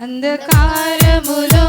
అంధకారములో